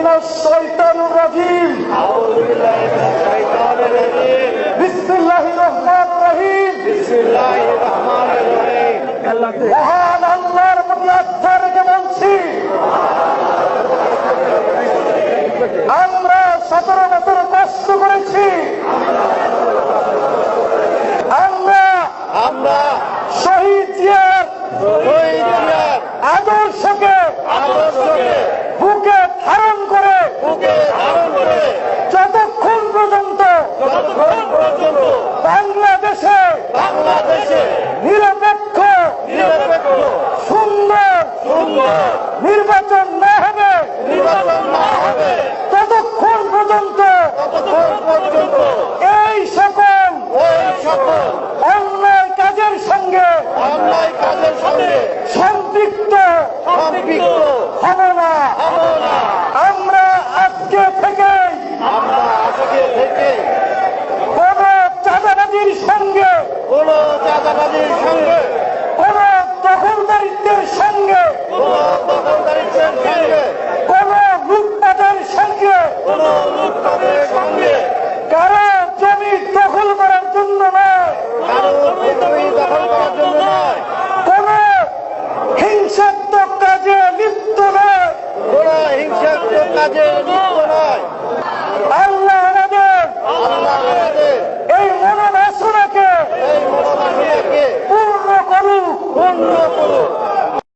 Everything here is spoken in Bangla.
মিনাশ শাইতানির রাজিম। আউযু বিল্লাহি মিনাশ শাইতানির রাজিম বিসমিল্লাহির রহমানির রহিম। বিসমিল্লাহির রহমানির রহিম মহান আল্লাহর প্রতি আস্থা রেখে বলছি? আমরা সতেরো যতক্ষণ পর্যন্ত বাংলাদেশে বাংলাদেশে নিরপেক্ষ নিরপেক্ষ সুন্দর সুন্দর নির্বাচন না হবে নির্বাচন না হবে। ততক্ষণ পর্যন্ত ততক্ষণ পর্যন্ত এই সকল ওই সকল অন্যায় কাজের সঙ্গে অন্যায় কাজের সঙ্গে সম্পৃক্ত সম্পৃক্ত হব না। হব না। কাজে লিপ্ত নয়।